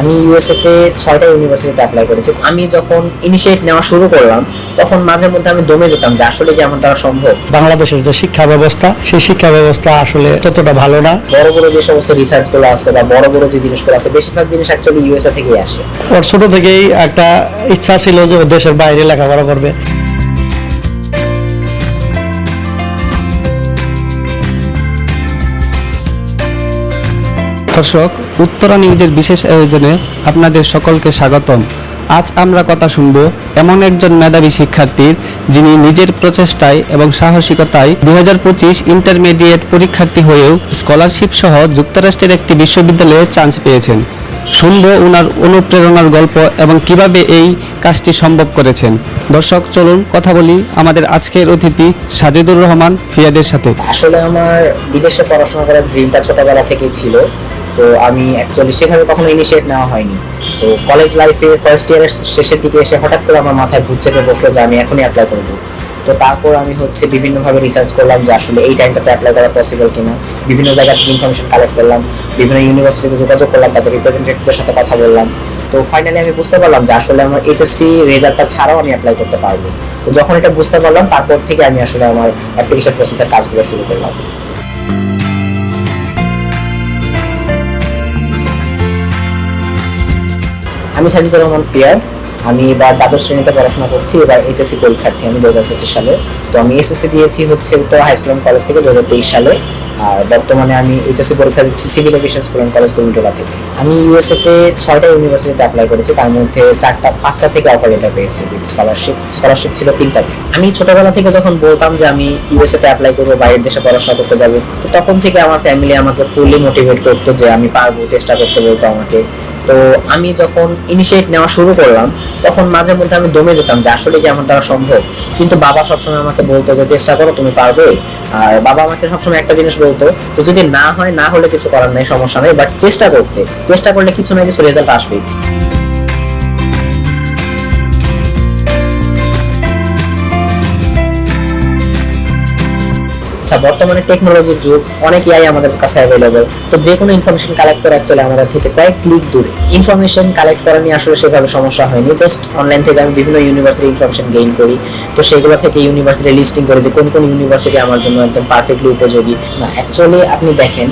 আমি ইউএসএ তে ছয়টা ইউনিভার্সিটিতে অ্যাপ্লাই করেছি। আমি যখন ইনিশিয়েট নেওয়া শুরু করলাম তখন মাঝে মধ্যে আমি দমে যেতাম যে আসলে কি আমার দ্বারা সম্ভব? বাংলাদেশের যে শিক্ষা ব্যবস্থা সেই শিক্ষা ব্যবস্থা আসলে ততটা ভালো না। বড় বড় যে সমস্ত রিসার্চগুলো আছে বা বড় বড় যে জিনিসগুলো আছে বেশিরভাগ জিনিস অ্যাকচুয়ালি ইউএসএ থেকেই আসে। ওর ছোট থেকেই একটা ইচ্ছা ছিল যে দেশের বাইরে লেখাপড়া করবে। দর্শক উত্তরা নিউজের বিশেষ আয়োজনে আপনাদের সকলকে স্বাগতম। আজ আমরা কথা শুনব এমন একজন মেধাবী শিক্ষার্থীর, যিনি নিজের প্রচেষ্টায় এবং সাহসিকতায় দু হাজার পঁচিশ ইন্টারমিডিয়েট পরীক্ষার্থী হয়েও স্কলারশিপ সহ যুক্তরাষ্ট্রের একটি বিশ্ববিদ্যালয়ে চান্স পেয়েছেন। শুনব ওনার অনুপ্রেরণার গল্প এবং কীভাবে এই কাজটি সম্ভব করেছেন। দর্শক, চলুন কথা বলি আমাদের আজকের অতিথি সাজিদুর রহমান ফিয়াদের সাথে। আসলে আমার বিদেশে পড়াশোনা করার ড্রিমটা ছোটবেলা থেকেই ছিল। তো আমি অ্যাকচুয়ালি সেভাবে কখনো ইনিশিয়েট নেওয়া হয়নি। তো কলেজ লাইফে ফার্স্ট ইয়ারের শেষের দিকে এসে হঠাৎ করে আমার মাথায় ভূত চেপে বসল যে আমি এখনই অ্যাপ্লাই করব। তো তারপর আমি হচ্ছে বিভিন্নভাবে রিসার্চ করলাম যে আসলে এই টাইমটাতে অ্যাপ্লাই করা পসিবল কিনা। বিভিন্ন জায়গা থেকে ইনফরমেশন কালেক্ট করলাম, বিভিন্ন ইউনিভার্সিটিতে যোগাযোগ করলাম, তাদের রিপ্রেজেন্টেটিভদের সাথে কথা বললাম। তো ফাইনালি আমি বুঝতে পারলাম যে আসলে আমার এইচএসসি রেজাল্টটা ছাড়াও আমি অ্যাপ্লাই করতে পারব। তো যখন এটা বুঝতে পারলাম, তারপর থেকে আমি আসলে আমার অ্যাপ্লিকেশন প্রসেসের কাজগুলো শুরু করলাম। আমি সাজিদুর রহমান পিয়ার আমি এবার দ্বাদশ শ্রেণীতে পড়াশোনা করছি, এবার এইচএসসি পরীক্ষার্থী আমি দু হাজার পঁচিশ সালে। তো আমি এসএসসি দিয়েছি হচ্ছে উত্তর হাই স্কুল কলেজ থেকে দু হাজার তেইশ সালে। আর বর্তমানে আমি এইচএসসি পরীক্ষা দিচ্ছি civil aviation school and college Kurmitola থেকে। আমি ইউএসএ তে ছয়টা ইউনিভার্সিটিতে অ্যাপ্লাই করেছি, তার মধ্যে চারটা, পাঁচটা থেকে অফার লেটার পেয়েছি স্কলারশিপ স্কলারশিপ ছিল তিনটা আমি ছোটবেলা থেকে যখন বলতাম যে আমি ইউএসএ তে অ্যাপ্লাই করব, বাইরের দেশে পড়াশোনা করতে যাব তখন থেকে আমার ফ্যামিলি আমাকে ফুললি মোটিভেট করতো যে আমি পারব, চেষ্টা করতে বলতো আমাকে। তো আমি যখন ইনিশিয়েট নেওয়া শুরু করলাম, তখন মাঝে মধ্যে আমি দমে যেতাম যে আসলে কি আমার দ্বারা সম্ভব? কিন্তু বাবা সবসময় আমাকে বলতো যে, চেষ্টা করো, তুমি পারবে। আর বাবা আমাকে সবসময় একটা জিনিস বলতো যে, যদি না হয়, না হলে কিছু করার নেই, সমস্যা নেই। বাট চেষ্টা করতে, চেষ্টা করলে কিছু না কিছু রেজাল্ট আসবেই। আচ্ছা বর্তমানে টেকনোলজির যুগ, অনেক এআই আমাদের কাছে অ্যাভেলেবল তো যে কোনো ইনফরমেশন কালেক্ট করা অ্যাকচুয়ালি আমাদের থেকে কয়েক ক্লিক দূরে। ইনফরমেশন কালেক্ট করা নিয়ে আসলে সেভাবে সমস্যা হয়নি জাস্ট অনলাইন থেকে আমি বিভিন্ন ইউনিভার্সিটি ইনফরমেশন গেইন করি। তো সেগুলো থেকে ইউনিভার্সিটি লিস্টিং করে যে কোন কোন ইউনিভার্সিটি আমার জন্য একদম পারফেক্টলি উপযোগী। না অ্যাকচুয়ালি আপনি দেখেন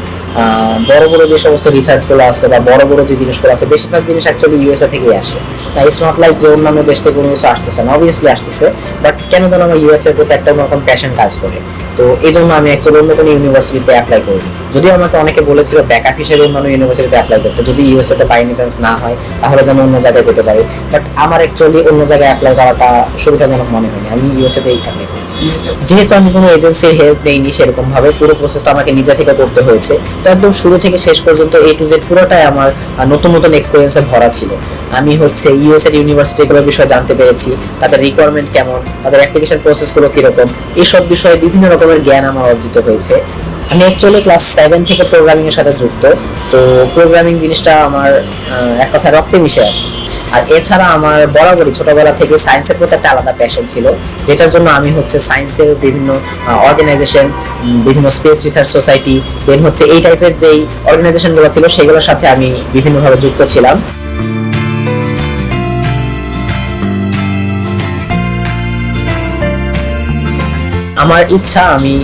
বড় বড় যে সমস্ত রিসার্চগুলো আছে বা বড় বড় যে জিনিসগুলো আছে, বেশিরভাগ জিনিস অ্যাকচুয়ালি ইউএসএ থেকেই আসে। ইটস নট লাইক যে অন্যান্য দেশ থেকে কোনো কিছু আসতেছে না অবভিয়াসলি আসতেছে বাট কেন যেন আমার ইউএসএর প্রতি একটা অন্যরকম প্যাশন কাজ করে। তো এই জন্য আমি অ্যাকচুয়ালি অন্য কোনো ইউনিভার্সিটিতে অ্যাপ্লাই করি যদিও আমাকে অনেকে বলেছিল ব্যাকআপ হিসেবে অন্যান্য ইউনিভার্সিটিতে অ্যাপ্লাই করতে, যদি ইউএসএ তে বাই চান্স না হয়, তাহলে যেন অন্য জায়গায় যেতে পারি। বাট আমার অ্যাকচুয়ালি অন্য জায়গায় অ্যাপ্লাই করাটা সুবিধাজনক মনে হয়নি। আমি ইউএসএ তেই অ্যাপ্লাই করেছি। যেহেতু আমি কোনো এজেন্সির হেল্প নেইনি সেরকম ভাবে পুরো প্রসেসটা আমাকে নিজে থেকে করতে হয়েছে। তো একদম শুরু থেকে শেষ পর্যন্ত এ টু জেড পুরোটাই আমার নতুন নতুন এক্সপিরিয়েন্সে ভরা ছিল। আমি হচ্ছে ইউএস এর ইউনিভার্সিটিগুলোর বিষয়ে জানতে পেরেছি, তাদের রিকোয়ারমেন্ট কেমন, তাদের অ্যাপ্লিকেশন প্রসেসগুলো কীরকম এইসব বিষয়ে বিভিন্ন রকমের জ্ঞান আমার অর্জিত হয়েছে। আমি অ্যাকচুয়ালি ক্লাস সেভেন থেকে প্রোগ্রামিং এর সাথে যুক্ত, তো প্রোগ্রামিং জিনিসটা আমার এক কথায় রক্তে মিশে আছে। আর এছাড়া আমার বরাবরই ছোটবেলা থেকে সায়েন্সের প্রতি একটা আলাদা প্যাশন ছিল, যেটার জন্য আমি হচ্ছে সায়েন্সের বিভিন্ন অর্গানাইজেশন বিভিন্ন স্পেস রিসার্চ সোসাইটি দেন হচ্ছে এই টাইপের যেই অর্গানাইজেশনগুলো ছিল, সেগুলোর সাথে আমি বিভিন্নভাবে যুক্ত ছিলাম। আমার ইচ্ছা আমি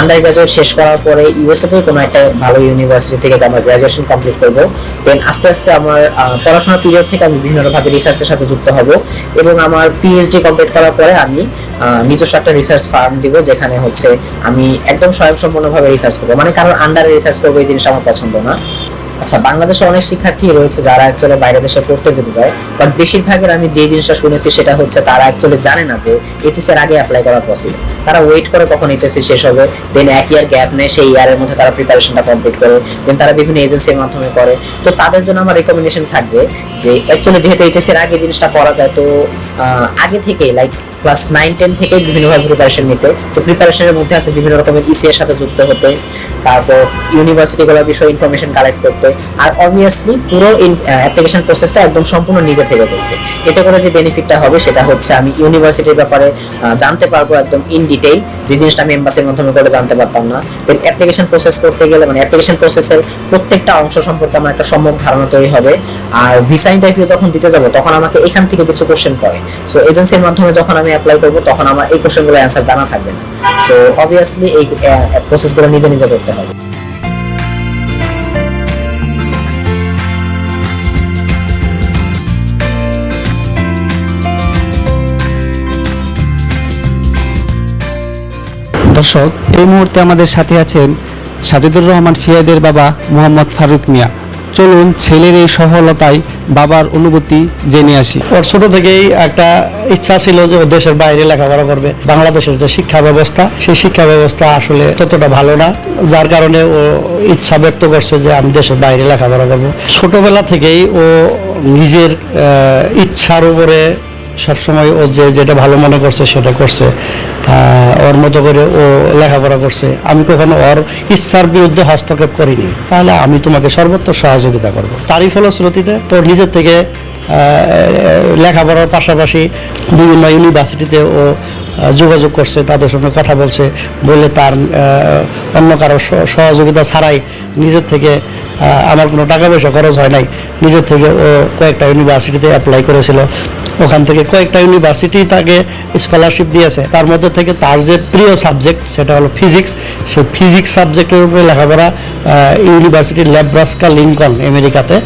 আন্ডার গ্রাজুয়েট শেষ করার পরে ইউএসএ তে কোনো একটা ভালো ইউনিভার্সিটি থেকে আমার গ্রাজুয়েশন কমপ্লিট করব। দেন আস্তে আস্তে আমার পড়াশোনার পিরিয়ড থেকে আমি বিভিন্নভাবে রিসার্চের সাথে যুক্ত হব এবং আমার পিএইচডি কমপ্লিট করার পরে আমি নিজস্ব একটা রিসার্চ ফার্ম দিব যেখানে হচ্ছে আমি একদম স্বয়ংসম্পূর্ণভাবে রিসার্চ করব। মানে কারোর আন্ডারে রিসার্চ করব এই জিনিসটা আমার পছন্দ না। আচ্ছা বাংলাদেশে অনেক শিক্ষার্থী রয়েছে যারা অ্যাকচুয়ালি বাইরে দেশে পড়তে যেতে চায় বাট বেশিরভাগের আমি যে জিনিসটা শুনেছি সেটা হচ্ছে তারা অ্যাকচুয়ালি জানে না যে এইচএস এর আগে অ্যাপ্লাই করা পসিবল তারা ওয়েট করে কখন এইচএসসি শেষ হবে দেন এক ইয়ার গ্যাপ নেয়, সেই ইয়ারের মধ্যে তারা প্রিপারেশনটা কমপ্লিট করে দেন তারা বিভিন্ন এজেন্সির মাধ্যমে করে। তো তাদের জন্য আমার রেকমেন্ডেশন থাকবে যে অ্যাকচুয়ালি যেহেতু এইচএসসি এর আগে জিনিসটা করা যায়, তো আগে থেকে লাইক ক্লাস নাইন, টেন থেকে বিভিন্নভাবে প্রিপারেশন নিতে। তো প্রিপারেশনের মধ্যে আছে বিভিন্ন রকমের ইসি এর সাথে যুক্ত হতে, তারপর ইউনিভার্সিটিগুলোর বিষয়ে ইনফরমেশন কালেক্ট করতে, আর অবভিয়াসলি পুরো অ্যাপ্লিকেশন প্রসেসটা একদম সম্পূর্ণ নিজে থেকে করতে। এতে করে যে বেনিফিটটা হবে সেটা হচ্ছে আমি ইউনিভার্সিটির ব্যাপারে জানতে পারব একদম ইন ডিটেইল যে জিনিসটা আমি এম্বাসির মাধ্যমে করে জানতে পারতাম না। দেন অ্যাপ্লিকেশন প্রসেস করতে গেলে মানে অ্যাপ্লিকেশন প্রসেসের প্রত্যেকটা অংশ সম্পর্কে আমার একটা সম্যক ধারণা তৈরি হবে। আর ভিসা ইন্টারভিউ যখন দিতে যাব, তখন আমাকে এখান থেকে কিছু কোশ্চেন করে। সো এজেন্সির মাধ্যমে যখন আমি অ্যাপ্লাই করব, তখন আমার এই কোশ্চেনগুলো অ্যান্সার জানা থাকবে না। সো অবভিয়াসলি এই প্রসেসগুলো নিজে নিজে করতে হবে। দর্শক, এই মুহূর্তে আমাদের সাথে আছেন সাজিদুর রহমান ফিয়াদের বাবা মোহাম্মদ ফারুক মিয়া। চলুন ছেলের এই সফলতায় বাবার অনুভূতি জেনে আসি। ওর ছোট থেকেই একটা ইচ্ছা ছিল যে ও দেশের বাইরে লেখাপড়া করবে। বাংলাদেশের যে শিক্ষা ব্যবস্থা, সেই শিক্ষা ব্যবস্থা আসলে ততটা ভালো না, যার কারণে ও ইচ্ছা ব্যক্ত করছে যে আমি দেশের বাইরে লেখাপড়া করব। ছোটবেলা থেকেই ও নিজের ইচ্ছার উপরে সবসময় ও যে যেটা ভালো মনে করছে সেটা করছে। ওর মতো করে ও লেখাপড়া করছে। আমি কখনো ওর ইচ্ছার বিরুদ্ধে হস্তক্ষেপ করিনি। তাহলে আমি তোমাকে সর্বোচ্চ সহযোগিতা করব। তারই ফলশ্রুতিতে তোর নিজের থেকে লেখাপড়ার পাশাপাশি বিভিন্ন ইউনিভার্সিটিতে ও যোগাযোগ করছে, তাদের সঙ্গে কথা বলছে। বলে তার অন্য কারও সহযোগিতা ছাড়াই নিজের থেকে আমার কোনো টাকা পয়সা খরচ হয় নাই। নিজের থেকে ও কয়েকটা ইউনিভার্সিটিতে অ্যাপ্লাই করেছিল। ওখান থেকে কয়েকটা ইউনিভার্সিটি তাকে স্কলারশিপ দিয়েছে। তার মধ্যে থেকে তার যে প্রিয় সাবজেক্ট সেটা হলো ফিজিক্স সেই ফিজিক্স সাবজেক্টের উপরে লেখাপড়া ইউনিভার্সিটি ল্যাব্রাস্কা লিঙ্কন আমেরিকাতে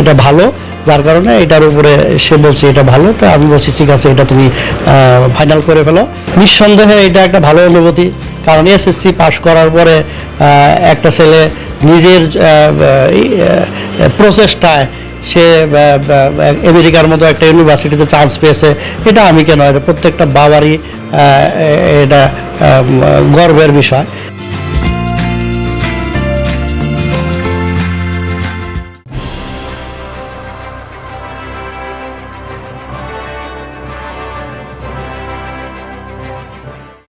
এটা ভালো, যার কারণে এটার উপরে সে বলছে এটা ভালো। তো আমি বলছি, ঠিক আছে, এটা তুমি ফাইনাল করে ফেলো। নিঃসন্দেহে এটা একটা ভালো অনুভূতি, কারণ এসএসসি পাশ করার পরে একটা ছেলে নিজের প্রচেষ্টায় সে আমেরিকার মতো একটা ইউনিভার্সিটিতে চান্স পেয়েছে। এটা আমি কেন? এটা প্রত্যেকটা বাবারই এটা গর্বের বিষয়।